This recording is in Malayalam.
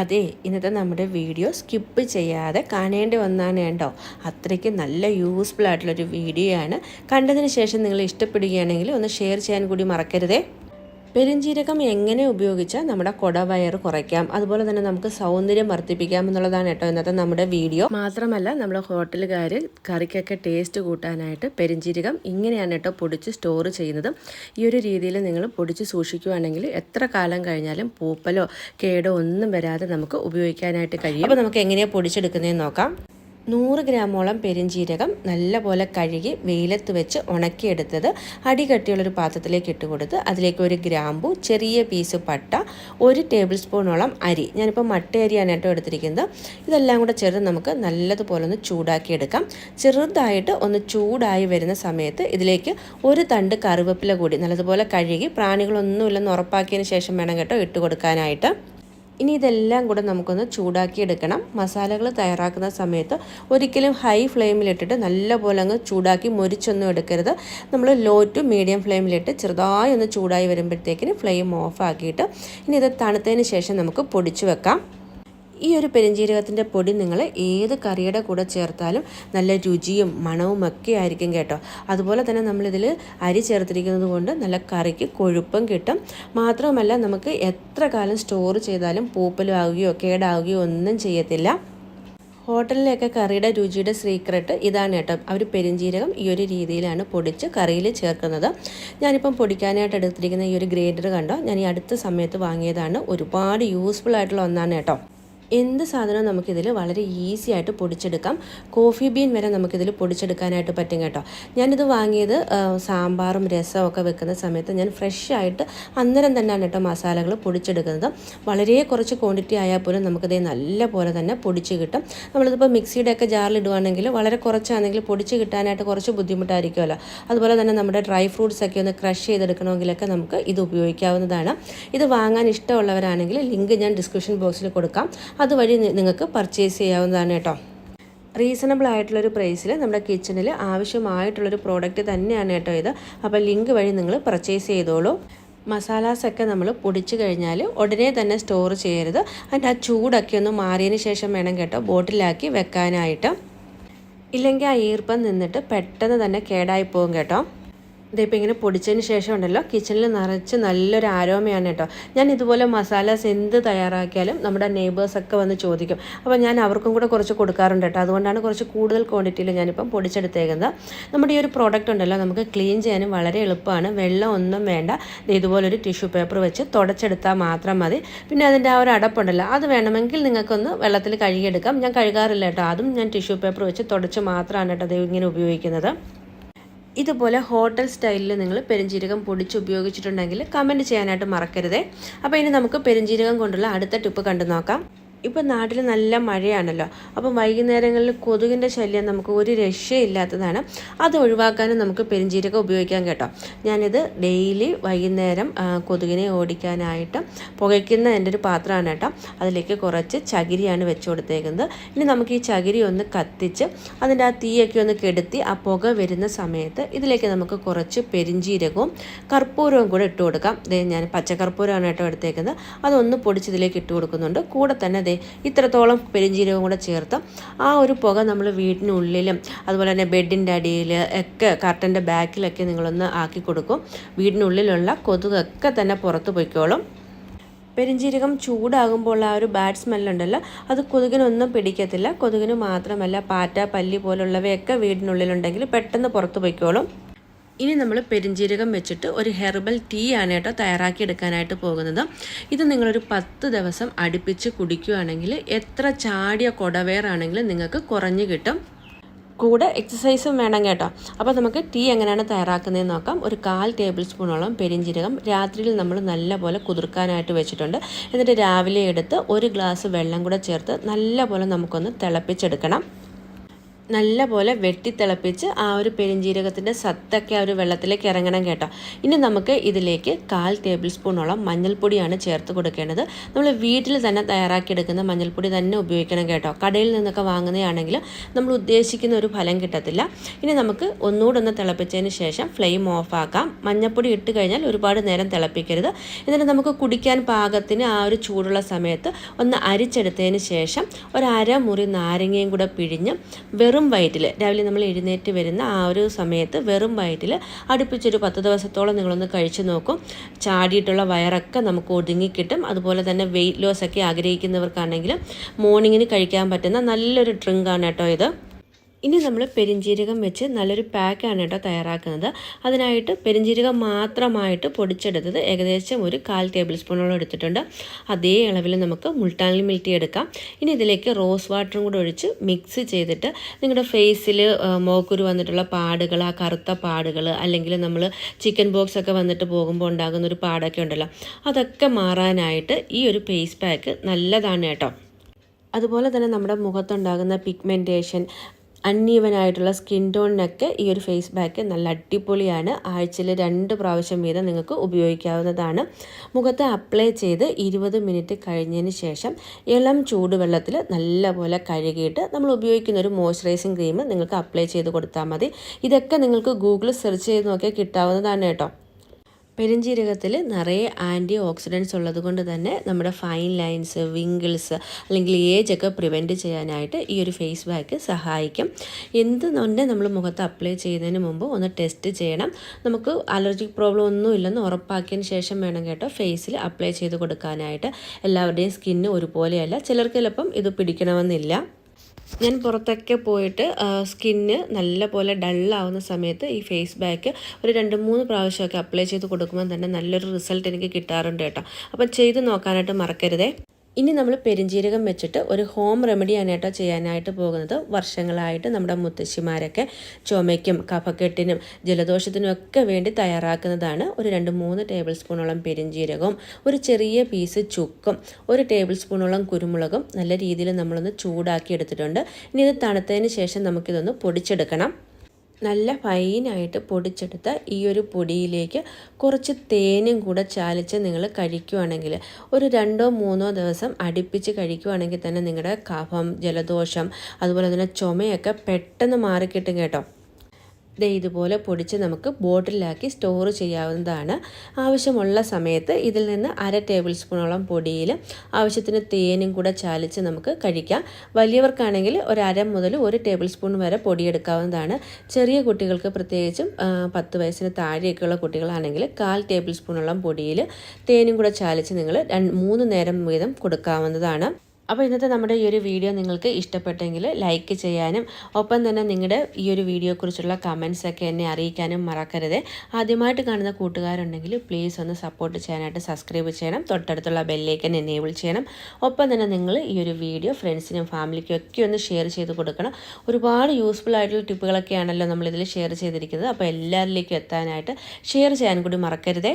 അതെ ഇന്നത്തെ നമ്മുടെ വീഡിയോ സ്കിപ്പ് ചെയ്യാതെ കാണേണ്ടി വന്നാണ് കേട്ടോ. അത്രയ്ക്ക് നല്ല യൂസ്ഫുൾ ആയിട്ടുള്ളൊരു വീഡിയോ ആണ് കണ്ടതിന് ശേഷം നിങ്ങൾ ഇഷ്ടപ്പെടുകയാണെങ്കിൽ ഒന്ന് ഷെയർ ചെയ്യാൻ കൂടി മറക്കരുതേ. പെരുംജീരകം എങ്ങനെ ഉപയോഗിച്ചാൽ നമ്മുടെ കുടവയർ കുറയ്ക്കാം? അതുപോലെ തന്നെ നമുക്ക് സൗന്ദര്യം വർദ്ധിപ്പിക്കാം എന്നുള്ളതാണ് കേട്ടോ ഇന്നത്തെ നമ്മുടെ വീഡിയോ. മാത്രമല്ല നമ്മുടെ ഹോട്ടലുകാർ കറിക്കൊക്കെ ടേസ്റ്റ് കൂട്ടാനായിട്ട് പെരുംജീരകം ഇങ്ങനെയാണ് കേട്ടോ പൊടിച്ച് സ്റ്റോർ ചെയ്യുന്നത്. ഈ ഒരു രീതിയിൽ നിങ്ങൾ പൊടിച്ച് സൂക്ഷിക്കുകയാണെങ്കിൽ എത്ര കാലം കഴിഞ്ഞാലും പൂപ്പലോ കേടോ ഒന്നും വരാതെ നമുക്ക് ഉപയോഗിക്കാനായിട്ട് കഴിയും. അപ്പോൾ നമുക്ക് എങ്ങനെയാണ് പൊടിച്ചെടുക്കുന്നതെന്ന് നോക്കാം. നൂറ് ഗ്രാമോളം പെരിഞ്ചീരകം നല്ലപോലെ കഴുകി വെയിലത്ത് വെച്ച് ഉണക്കിയെടുത്തത് അടികട്ടിയുള്ളൊരു പാത്രത്തിലേക്ക് ഇട്ട് കൊടുത്ത് അതിലേക്ക് ഒരു ഗ്രാമ്പു ചെറിയ പീസ് പട്ട ഒരു ടേബിൾ സ്പൂണോളം അരി. ഞാനിപ്പോൾ മട്ട അരിയാണ് കേട്ടോ എടുത്തിരിക്കുന്നത്. ഇതെല്ലാം കൂടെ ചേർത്ത് നമുക്ക് നല്ലതുപോലെ ഒന്ന് ചൂടാക്കിയെടുക്കാം. ചെറുതായിട്ട് ഒന്ന് ചൂടായി വരുന്ന സമയത്ത് ഇതിലേക്ക് ഒരു തണ്ട് കറിവേപ്പില കൂടി നല്ലതുപോലെ കഴുകി പ്രാണികളൊന്നുമില്ലെന്ന് ഉറപ്പാക്കിയതിന് ശേഷം വേണം കേട്ടോ ഇട്ട് കൊടുക്കാനായിട്ട്. ഇനി ഇതെല്ലാം കൂടെ നമുക്കൊന്ന് ചൂടാക്കി എടുക്കണം മസാലകൾ തയ്യാറാക്കുന്ന സമയത്ത് ഒരിക്കലും ഹൈ ഫ്ലെയിമിലിട്ടിട്ട് നല്ലപോലെ അങ്ങ് ചൂടാക്കി മുരിച്ചൊന്നും എടുക്കരുത്. നമ്മൾ ലോ ടു മീഡിയം ഫ്ലെയിമിലിട്ട് ചെറുതായി ഒന്ന് ചൂടായി വരുമ്പോഴത്തേക്കിന് ഫ്ലെയിം ഓഫ് ആക്കിയിട്ട് ഇനി ഇത് തണുത്തതിന് ശേഷം നമുക്ക് പൊടിച്ചു വെക്കാം. ഈ ഒരു പെരുംജീരകത്തിന്റെ പൊടി നിങ്ങൾ ഏത് കറിയുടെ കൂടെ ചേർത്താലും നല്ല രുചിയും മണവും ഒക്കെ ആയിരിക്കും കേട്ടോ. അതുപോലെ തന്നെ നമ്മളിതിൽ അരി ചേർത്തിരിക്കുന്നത് കൊണ്ട് നല്ല കറിക്ക് കൊഴുപ്പും കിട്ടും. മാത്രമല്ല നമുക്ക് എത്ര കാലം സ്റ്റോർ ചെയ്താലും പൂപ്പലാവുകയോ കേടാവുകയോ ഒന്നും ചെയ്യത്തില്ല. ഹോട്ടലിലൊക്കെ കറിയുടെ രുചിയുടെ സീക്രട്ട് ഇതാണ് കേട്ടോ. അവർ പെരിഞ്ജീരകം ഈ ഒരു രീതിയിലാണ് പൊടിച്ച് കറിയിൽ ചേർക്കുന്നത്. ഞാനിപ്പം പൊടിക്കാനായിട്ട് എടുത്തിരിക്കുന്ന ഈ ഒരു ഗ്രേഡർ കണ്ടോ? ഞാൻ ഈ അടുത്ത സമയത്ത് വാങ്ങിയതാണ്. ഒരുപാട് യൂസ്ഫുൾ ആയിട്ടുള്ള ഒന്നാണ് കേട്ടോ. എന്ത് സാധനവും നമുക്കിതിൽ വളരെ ഈസി ആയിട്ട് പൊടിച്ചെടുക്കാം. കോഫി ബീൻ വരെ നമുക്കിതിൽ പൊടിച്ചെടുക്കാനായിട്ട് പറ്റും കേട്ടോ. ഞാനിത് വാങ്ങിയത് സാമ്പാറും രസം ഒക്കെ വെക്കുന്ന സമയത്ത് ഞാൻ ഫ്രഷ് ആയിട്ട് അന്നേരം തന്നെയാണ് കേട്ടോ മസാലകൾ പൊടിച്ചെടുക്കുന്നത്. വളരെ കുറച്ച് ക്വാണ്ടിറ്റി ആയാൽ പോലും നമുക്കിത് നല്ല പോലെ തന്നെ പൊടിച്ച് കിട്ടും. നമ്മളിതിപ്പോൾ മിക്സിയുടെ ഒക്കെ ജാറിൽ ഇടുവാണെങ്കിൽ വളരെ കുറച്ചാണെങ്കിൽ പൊടിച്ച് കിട്ടാനായിട്ട് കുറച്ച് ബുദ്ധിമുട്ടായിരിക്കുമല്ലോ. അതുപോലെ തന്നെ നമ്മുടെ ഡ്രൈ ഫ്രൂട്ട്സ് ഒക്കെ ഒന്ന് ക്രഷ് ചെയ്തെടുക്കണമെങ്കിലൊക്കെ നമുക്ക് ഇത് ഉപയോഗിക്കാവുന്നതാണ്. ഇത് വാങ്ങാൻ ഇഷ്ടമുള്ളവരാണെങ്കിൽ ലിങ്ക് ഞാൻ ഡിസ്ക്രിപ്ഷൻ ബോക്സിൽ കൊടുക്കാം. അതുവഴി നിങ്ങൾക്ക് പർച്ചേസ് ചെയ്യാവുന്നതാണ് കേട്ടോ. റീസണബിൾ ആയിട്ടുള്ളൊരു പ്രൈസിൽ നമ്മുടെ കിച്ചണിൽ ആവശ്യമായിട്ടുള്ളൊരു പ്രോഡക്റ്റ് തന്നെയാണ് കേട്ടോ ഇത്. അപ്പോൾ ലിങ്ക് വഴി നിങ്ങൾ പർച്ചേസ് ചെയ്തോളൂ. മസാലാസൊക്കെ നമ്മൾ പൊടിച്ചു കഴിഞ്ഞാൽ ഉടനെ തന്നെ സ്റ്റോർ ചെയ്യരുത്. അതിന്റെ ആ ചൂടൊക്കെ ഒന്ന് മാറിയതിന് ശേഷം വേണം കേട്ടോ ബോട്ടിലാക്കി വെക്കാനായിട്ട്. ഇല്ലെങ്കിൽ ആ ഈർപ്പം നിന്നിട്ട് പെട്ടെന്ന് തന്നെ കേടായി പോകും കേട്ടോ. ഇതിപ്പോൾ ഇങ്ങനെ പൊടിച്ചതിന് ശേഷം ഉണ്ടല്ലോ കിച്ചണിൽ നിറച്ച് നല്ലൊരു ആരോമയാണ് കേട്ടോ. ഞാൻ ഇതുപോലെ മസാലാസ് എന്ത് തയ്യാറാക്കിയാലും നമ്മുടെ നെയ്ബേഴ്സൊക്കെ വന്ന് ചോദിക്കും. അപ്പോൾ ഞാൻ അവർക്കും കൂടെ കുറച്ച് കൊടുക്കാറുണ്ട് കേട്ടോ. അതുകൊണ്ടാണ് കുറച്ച് കൂടുതൽ ക്വാണ്ടിറ്റിയിൽ ഞാനിപ്പം പൊടിച്ചെടുത്തേക്കുന്നത്. നമ്മുടെ ഈ ഒരു പ്രോഡക്റ്റ് ഉണ്ടല്ലോ നമുക്ക് ക്ലീൻ ചെയ്യാനും വളരെ എളുപ്പമാണ്. വെള്ളം ഒന്നും വേണ്ട. ഇതുപോലൊരു ടിഷ്യൂ പേപ്പർ വെച്ച് തുടച്ചെടുത്താൽ മാത്രം മതി. പിന്നെ അതിന്റെ ആ ഒരു അടപ്പുണ്ടല്ലോ അത് വേണമെങ്കിൽ നിങ്ങൾക്കൊന്ന് വെള്ളത്തിൽ കഴുകിയെടുക്കാം. ഞാൻ കഴുകാറില്ല കേട്ടോ. അതും ഞാൻ ടിഷ്യൂ പേപ്പർ വെച്ച് തുടച്ച് മാത്രമാണ് കേട്ടോ ഇങ്ങനെ ഉപയോഗിക്കുന്നത്. ഇതുപോലെ ഹോട്ടൽ സ്റ്റൈലിൽ നിങ്ങൾ പെരുംജീരകം പൊടിച്ച് ഉപയോഗിച്ചിട്ടുണ്ടെങ്കിൽ കമന്റ് ചെയ്യാനായിട്ട് മറക്കരുതേ. അപ്പോൾ ഇനി നമുക്ക് പെരുംജീരകം കൊണ്ടുള്ള അടുത്ത ടിപ്പ് കണ്ടു നോക്കാം. ഇപ്പം നാട്ടിൽ നല്ല മഴയാണല്ലോ. അപ്പം വൈകുന്നേരങ്ങളിൽ കൊതുകിന്റെ ശല്യം നമുക്ക് ഒരു രക്ഷയില്ലാത്തതാണ്. അത് ഒഴിവാക്കാനും നമുക്ക് പെരിഞ്ചീരകം ഉപയോഗിക്കാം കേട്ടോ. ഞാനിത് ഡെയിലി വൈകുന്നേരം കൊതുകിനെ ഓടിക്കാനായിട്ട് പുകയ്ക്കുന്ന എന്റെ ഒരു പാത്രമാണ് കേട്ടോ. അതിലേക്ക് കുറച്ച് ചകിരിയാണ് വെച്ച് കൊടുത്തേക്കുന്നത്. ഇനി നമുക്ക് ഈ ചകിരി ഒന്ന് കത്തിച്ച് അതിന്റെ ആ തീയൊക്കെ ഒന്ന് കെടുത്തി ആ പുക വരുന്ന സമയത്ത് ഇതിലേക്ക് നമുക്ക് കുറച്ച് പെരിഞ്ചീരകവും കർപ്പൂരവും കൂടെ ഇട്ട് കൊടുക്കാം. ഞാൻ പച്ചക്കർപ്പൂരമാണ് കേട്ടോ എടുത്തേക്കുന്നത്. അതൊന്ന് പൊടിച്ച് ഇതിലേക്ക് ഇട്ട് കൊടുക്കുന്നുണ്ട്. കൂടെ തന്നെ ദേ ഇത്രത്തോളം പെരിഞ്ചീരകം കൂടെ ചേർത്ത് ആ ഒരു പുക നമ്മൾ വീടിനുള്ളിലും അതുപോലെ തന്നെ ബെഡിന്റെ അടിയിൽ ഒക്കെ കർട്ടന്റെ ബാക്കിലൊക്കെ നിങ്ങളൊന്ന് ആക്കി കൊടുക്കും. വീടിനുള്ളിലുള്ള കൊതുകൊക്കെ തന്നെ പുറത്ത് പോയിക്കോളും. പെരിഞ്ചീരകം ചൂടാകുമ്പോൾ ആ ഒരു ബാഡ് സ്മെല്ലുണ്ടല്ലോ അത് കൊതുകിനൊന്നും പിടിക്കത്തില്ല. കൊതുകിന് മാത്രമല്ല പാറ്റ പല്ലി പോലുള്ളവയൊക്കെ വീടിനുള്ളിലുണ്ടെങ്കിൽ പെട്ടെന്ന് പുറത്ത് പോയിക്കോളും. ഇനി നമ്മൾ പെരിഞ്ജീരകം വെച്ചിട്ട് ഒരു ഹെർബൽ ടീ ആണ് കേട്ടോ തയ്യാറാക്കി എടുക്കാനായിട്ട് പോകുന്നത്. ഇത് നിങ്ങളൊരു പത്ത് ദിവസം അടുപ്പിച്ച് കുടിക്കുകയാണെങ്കിൽ എത്ര ചാടിയ കുടവേറാണെങ്കിലും നിങ്ങൾക്ക് കുറഞ്ഞു കിട്ടും. കൂടെ എക്സസൈസും വേണം കേട്ടോ. അപ്പോൾ നമുക്ക് ടീ എങ്ങനെയാണ് തയ്യാറാക്കുന്നതെന്ന് നോക്കാം. ഒരു കാൽ ടേബിൾ സ്പൂണോളം പെരിഞ്ജീരകം രാത്രിയിൽ നമ്മൾ നല്ലപോലെ കുതിർക്കാനായിട്ട് വെച്ചിട്ടുണ്ട്. എന്നിട്ട് രാവിലെ എടുത്ത് ഒരു ഗ്ലാസ് വെള്ളം കൂടെ ചേർത്ത് നല്ലപോലെ നമുക്കൊന്ന് തിളപ്പിച്ചെടുക്കണം. നല്ല പോലെ വെട്ടിത്തിളപ്പിച്ച് ആ ഒരു പെരിഞ്ജീരകത്തിന്റെ സത്തൊക്കെ ആ ഒരു വെള്ളത്തിലേക്ക് ഇറങ്ങണം കേട്ടോ. ഇനി നമുക്ക് ഇതിലേക്ക് കാൽ ടേബിൾ സ്പൂണോളം മഞ്ഞൾപ്പൊടിയാണ് ചേർത്ത് കൊടുക്കേണ്ടത്. നമ്മൾ വീട്ടിൽ തന്നെ തയ്യാറാക്കിയെടുക്കുന്ന മഞ്ഞൾപ്പൊടി തന്നെ ഉപയോഗിക്കണം കേട്ടോ. കടയിൽ നിന്നൊക്കെ വാങ്ങുന്നതാണെങ്കിൽ നമ്മൾ ഉദ്ദേശിക്കുന്ന ഒരു ഫലം കിട്ടത്തില്ല. ഇനി നമുക്ക് ഒന്നുകൂടെ ഒന്ന് തിളപ്പിച്ചതിന് ശേഷം ഫ്ലെയിം ഓഫാക്കാം മഞ്ഞൾപ്പൊടി ഇട്ട് കഴിഞ്ഞാൽ ഒരുപാട് നേരം തിളപ്പിക്കരുത്. എന്നിട്ട് നമുക്ക് കുടിക്കാൻ പാകത്തിന് ആ ഒരു ചൂടുള്ള സമയത്ത് ഒന്ന് അരിച്ചെടുത്തതിന് ശേഷം ഒരു അരമുറി നാരങ്ങയും കൂടെ പിഴിഞ്ഞ് വെറും വയറ്റിൽ രാവിലെ നമ്മൾ എഴുന്നേറ്റ് വരുന്ന ആ ഒരു സമയത്ത് വെറും വയറ്റിൽ അടുപ്പിച്ചൊരു പത്ത് ദിവസത്തോളം നിങ്ങളൊന്ന് കഴിച്ചു നോക്കും. ചാടിയിട്ടുള്ള വയറൊക്കെ നമുക്ക് ഒതുങ്ങിക്കിട്ടും അതുപോലെ തന്നെ വെയിറ്റ് ലോസ് ഒക്കെ ആഗ്രഹിക്കുന്നവർക്കാണെങ്കിലും മോർണിംഗിന് കഴിക്കാൻ പറ്റുന്ന നല്ലൊരു ഡ്രിങ്കാണ് കേട്ടോ ഇത്. ഇനി നമ്മൾ പെരിഞ്ജീരകം വെച്ച് നല്ലൊരു പാക്കാണ് കേട്ടോ തയ്യാറാക്കുന്നത്. അതിനായിട്ട് പെരിഞ്ജീരകം മാത്രമായിട്ട് പൊടിച്ചെടുത്തത് ഏകദേശം ഒരു കാൽ ടേബിൾ സ്പൂണോളം എടുത്തിട്ടുണ്ട്. അതേ അളവിൽ നമുക്ക് മുൾട്ടാനിൽ മിൽറ്റി എടുക്കാം. ഇനി ഇതിലേക്ക് റോസ് വാട്ടറും കൂടെ ഒഴിച്ച് മിക്സ് ചെയ്തിട്ട് നിങ്ങളുടെ ഫേസിൽ മോക്കുരു വന്നിട്ടുള്ള പാടുകൾ ആ കറുത്ത പാടുകൾ അല്ലെങ്കിൽ നമ്മൾ ചിക്കൻ ബോക്സ് ഒക്കെ വന്നിട്ട് പോകുമ്പോൾ ഉണ്ടാകുന്ന ഒരു പാടൊക്കെ ഉണ്ടല്ലോ അതൊക്കെ മാറാനായിട്ട് ഈ ഒരു ഫേസ് പാക്ക് നല്ലതാണ് കേട്ടോ. അതുപോലെ തന്നെ നമ്മുടെ മുഖത്തുണ്ടാകുന്ന പിഗ്മെന്റേഷൻ അൺഈവൻ ആയിട്ടുള്ള സ്കിൻ ടോണിനൊക്കെ ഈ ഒരു ഫേസ് പാക്ക് നല്ല അടിപൊളിയാണ്. ആഴ്ചയിൽ രണ്ട് പ്രാവശ്യം വീതം നിങ്ങൾക്ക് ഉപയോഗിക്കാവുന്നതാണ്. മുഖത്ത് അപ്ലൈ ചെയ്ത് ഇരുപത് മിനിറ്റ് കഴിഞ്ഞതിന് ശേഷം ഇളം ചൂടുവെള്ളത്തിൽ നല്ലപോലെ കഴുകിയിട്ട് നമ്മൾ ഉപയോഗിക്കുന്ന ഒരു മോയ്സ്ചറൈസിങ് ക്രീം നിങ്ങൾക്ക് അപ്ലൈ ചെയ്ത് കൊടുത്താൽ മതി. ഇതൊക്കെ നിങ്ങൾക്ക് ഗൂഗിൾ സെർച്ച് ചെയ്ത് നോക്കിയാൽ കിട്ടാവുന്നതാണ് കേട്ടോ. പെരിഞ്ജീരകത്തിൽ നിറയെ ആന്റി ഓക്സിഡൻസ് ഉള്ളത് കൊണ്ട് തന്നെ നമ്മുടെ ഫൈൻ ലൈൻസ് വിങ്കിൾസ് അല്ലെങ്കിൽ ഏജ് ഒക്കെ പ്രിവെന്റ് ചെയ്യാനായിട്ട് ഈ ഒരു ഫേസ് പാക്ക് സഹായിക്കും. എന്ത് തന്നെ നമ്മൾ മുഖത്ത് അപ്ലൈ ചെയ്യുന്നതിന് മുമ്പ് ഒന്ന് ടെസ്റ്റ് ചെയ്യണം. നമുക്ക് അലർജിക് പ്രോബ്ലം ഒന്നും ഇല്ലെന്ന് ഉറപ്പാക്കിയതിന് ശേഷം വേണം കേട്ടോ ഫേസിൽ അപ്ലൈ ചെയ്ത് കൊടുക്കാനായിട്ട്. എല്ലാവരുടെയും സ്കിന്ന് ഒരുപോലെയല്ല. ചിലർക്ക് ചിലപ്പം ഇത് പിടിക്കണമെന്നില്ല. ഞാൻ പുറത്തൊക്കെ പോയിട്ട് സ്കിന്ന് നല്ലപോലെ ഡള്ളാവുന്ന സമയത്ത് ഈ ഫേസ് പാക്ക് ഒരു രണ്ട് മൂന്ന് പ്രാവശ്യമൊക്കെ അപ്ലൈ ചെയ്ത് കൊടുക്കുമ്പോൾ തന്നെ നല്ലൊരു റിസൾട്ട് എനിക്ക് കിട്ടാറുണ്ട് കേട്ടോ. അപ്പം ചെയ്ത് നോക്കാനായിട്ട് മറക്കരുതേ. ഇനി നമ്മൾ പെരിഞ്ജീരകം വെച്ചിട്ട് ഒരു ഹോം റെമഡിയാണ് കേട്ടോ ചെയ്യാനായിട്ട് പോകുന്നത്. വർഷങ്ങളായിട്ട് നമ്മുടെ മുത്തശ്ശിമാരൊക്കെ ചുമയ്ക്കും കഫക്കെട്ടിനും ജലദോഷത്തിനും ഒക്കെ വേണ്ടി തയ്യാറാക്കുന്നതാണ്. ഒരു രണ്ട് മൂന്ന് ടേബിൾ സ്പൂണോളം പെരിഞ്ജീരകവും ഒരു ചെറിയ പീസ് ചുക്കും ഒരു ടേബിൾ സ്പൂണോളം കുരുമുളകും നല്ല രീതിയിൽ നമ്മളൊന്ന് ചൂടാക്കി എടുത്തിട്ടുണ്ട്. ഇനി ഇത് തണുത്തതിന് ശേഷം നമുക്കിതൊന്ന് പൊടിച്ചെടുക്കണം. നല്ല ഫൈനായിട്ട് പൊടിച്ചെടുത്ത ഈ ഒരു പൊടിയിലേക്ക് കുറച്ച് തേനും കൂടെ ചാലിച്ച് നിങ്ങൾ കഴിക്കുവാണെങ്കിൽ ഒരു രണ്ടോ മൂന്നോ ദിവസം അടുപ്പിച്ച് കഴിക്കുവാണെങ്കിൽ തന്നെ നിങ്ങളുടെ കഫം ജലദോഷം അതുപോലെ തന്നെ ചുമയൊക്കെ പെട്ടെന്ന് മാറിക്കിട്ടും കേട്ടോ. ദേ ഇതുപോലെ പൊടിച്ച് നമുക്ക് ബോട്ടിലാക്കി സ്റ്റോർ ചെയ്യാവുന്നതാണ്. ആവശ്യമുള്ള സമയത്ത് ഇതിൽ നിന്ന് അര ടേബിൾ സ്പൂണോളം പൊടിയിൽ ആവശ്യത്തിന് തേനും കൂടെ ചാലിച്ച് നമുക്ക് കഴിക്കാം. വലിയവർക്കാണെങ്കിൽ ഒരു അര മുതൽ ഒരു ടേബിൾ സ്പൂൺ വരെ പൊടിയെടുക്കാവുന്നതാണ്. ചെറിയ കുട്ടികൾക്ക് പ്രത്യേകിച്ചും പത്ത് വയസ്സിന് താഴെയൊക്കെയുള്ള കുട്ടികളാണെങ്കിൽ കാൽ ടേബിൾ സ്പൂണോളം പൊടിയിൽ തേനും കൂടെ ചാലിച്ച് നിങ്ങൾ മൂന്ന് നേരം വീതം കൊടുക്കാവുന്നതാണ്. അപ്പോൾ ഇന്നത്തെ നമ്മുടെ ഈ ഒരു വീഡിയോ നിങ്ങൾക്ക് ഇഷ്ടപ്പെട്ടെങ്കിൽ ലൈക്ക് ചെയ്യാനും ഒപ്പം തന്നെ നിങ്ങളുടെ ഈ ഒരു വീഡിയോയെക്കുറിച്ചുള്ള കമൻസ് ഒക്കെ എന്നെ അറിയിക്കാനും മറക്കരുത്. ആദ്യമായിട്ട് കാണുന്ന കൂട്ടുകാരുണ്ടെങ്കിൽ പ്ലീസ് ഒന്ന് സപ്പോർട്ട് ചെയ്യാനായിട്ട് സബ്സ്ക്രൈബ് ചെയ്യണം. തൊട്ടടുത്തുള്ള ബെല്ലേക്കൻ എനേബിൾ ചെയ്യണം. ഒപ്പം തന്നെ നിങ്ങൾ ഈ ഒരു വീഡിയോ ഫ്രണ്ട്സിനും ഫാമിലിക്കും ഒക്കെ ഒന്ന് ഷെയർ ചെയ്ത് കൊടുക്കണം. ഒരുപാട് യൂസ്ഫുൾ ആയിട്ടുള്ള ടിപ്പുകളൊക്കെയാണല്ലോ നമ്മളിതിൽ ഷെയർ ചെയ്തിരിക്കുന്നത്. അപ്പോൾ എല്ലാവരിലേക്കും എത്താനായിട്ട് ഷെയർ ചെയ്യാൻ കൂടി മറക്കരുതേ.